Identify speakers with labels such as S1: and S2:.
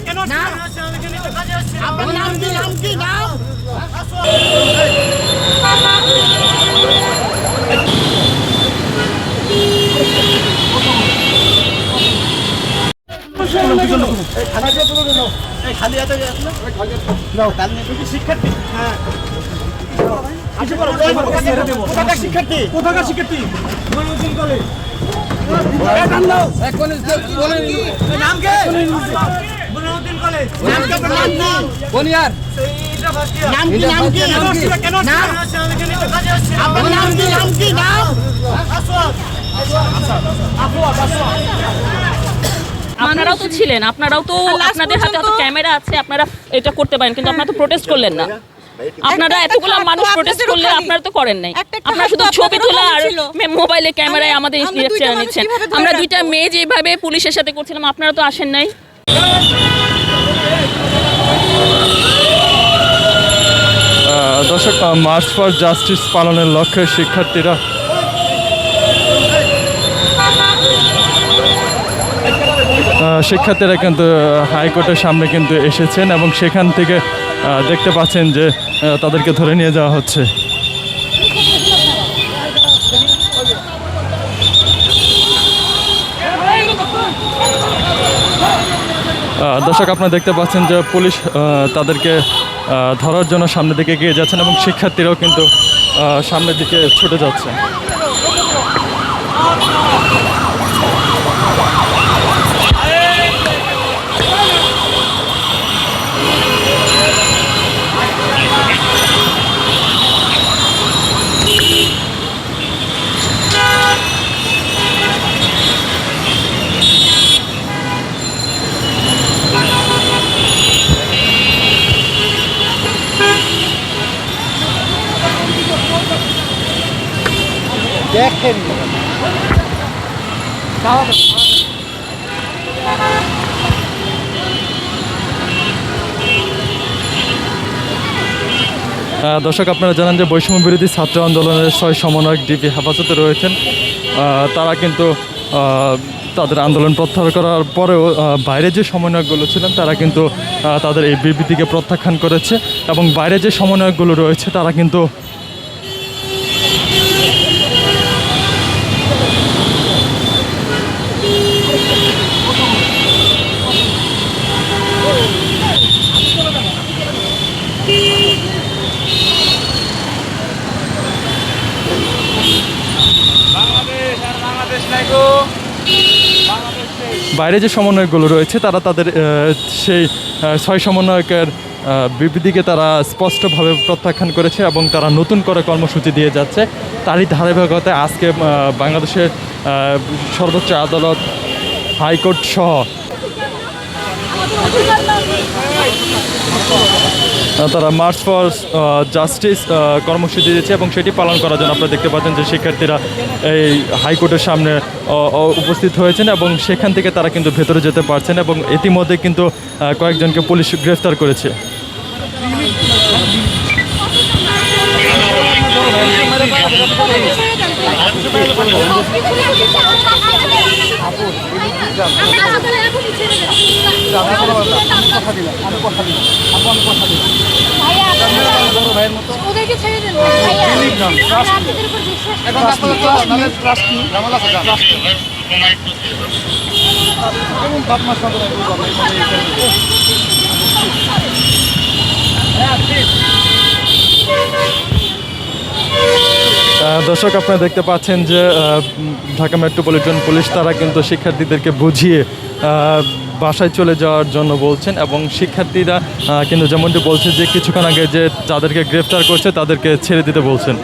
S1: নাম আপনার নাম কি? নাম কি? নাম? শিক্ষার্থী
S2: কোথাকার শিক্ষার্থী
S1: নাম কে? নাম কে? আপনার নাম নাম
S3: বনিয়ার।
S1: নাম কি নাম কি নাম নাম আপনার নাম কি নাম কি নাম
S4: আপনারাও তো ছিলেন আপনারাও তো আপনাদের হাতে ক্যামেরা আছে আপনারা এটা করতে পারেন কিন্তু আপনারা তো প্রোটেস্ট করলেন না। আপনারা এতগুলো মানুষ প্রোটেস্ট করলে আপনারা তো করেন নাই। আপনারা শুধু ছবি তোলা আর মোবাইলে ক্যামেরায় আমাদের নিচ্ছেন। আমরা দুইটা মেয়ে যেভাবে পুলিশের সাথে করছিলাম আপনারা তো আসেন নাই।
S5: মার্চ ফর জাস্টিস পালনের লক্ষ্যে শিক্ষার্থীরা শিক্ষার্থীরা কিন্তু হাইকোর্টের সামনে কিন্তু এসেছেন এবং সেখান থেকে দেখতে পাচ্ছেন যে তাদেরকে ধরে নিয়ে যাওয়া হচ্ছে। দর্শক, আপনারা দেখতে পাচ্ছেন যে পুলিশ তাদেরকে ধরার জন্য সামনের দিকে এগিয়ে যাচ্ছেন এবং শিক্ষার্থীরাও কিন্তু সামনের দিকে ছুটে যাচ্ছে। আহ, দর্শক আপনারা জানেন যে বৈষম্য বিরোধী ছাত্র আন্দোলনের ছয় সমন্বয়ক ডিবি হেফাজতে রয়েছেন। তারা কিন্তু তাদের আন্দোলন প্রত্যাহার করার পরেও বাইরে যে সমন্বয়কগুলো ছিলেন তারা কিন্তু তাদের এই বিবৃতিকে প্রত্যাখ্যান করেছে এবং বাইরে যে সমন্বয়কগুলো রয়েছে তারা কিন্তু বাইরে যে সমন্বয়কগুলো রয়েছে, তারা তাদের সেই ছয় সমন্বয়কের বিবৃতিকে তারা স্পষ্টভাবে প্রত্যাখ্যান করেছে এবং তারা নতুন করে কর্মসূচি দিয়ে যাচ্ছে। তারই ধারাবাহিকতায় আজকে বাংলাদেশের সর্বোচ্চ আদালত হাইকোর্ট সহ তারা মার্চ ফর জাস্টিস কর্মসূচি দিয়েছে এবং সেটি পালন করার জন্য আপনারা দেখতে পাচ্ছেন যে শিক্ষার্থীরা এই হাইকোর্টের সামনে উপস্থিত হয়েছেন এবং সেখান থেকে তারা কিন্তু ভেতরে যেতে পারছেন এবং ইতিমধ্যে কিন্তু কয়েকজনকে পুলিশ গ্রেফতার করেছে।
S6: ওদেরকে ছেড়ে দেন ভাইয়া আমরা আপনাদের উপর বিশ্বাস করি।
S5: আহ, দর্শক, আপনারা দেখতে পাচ্ছেন যে ঢাকা মেট্রোপলিটন পুলিশ তারা কিন্তু শিক্ষার্থীদেরকে বুঝিয়ে বাসায় চলে যাওয়ার জন্য বলছেন এবং শিক্ষার্থীরা কিন্তু যেমনটি বলছে যে, কিছুক্ষণ আগে যে যাদেরকে গ্রেফতার করছে, তাদেরকে ছেড়ে দিতে বলছেন।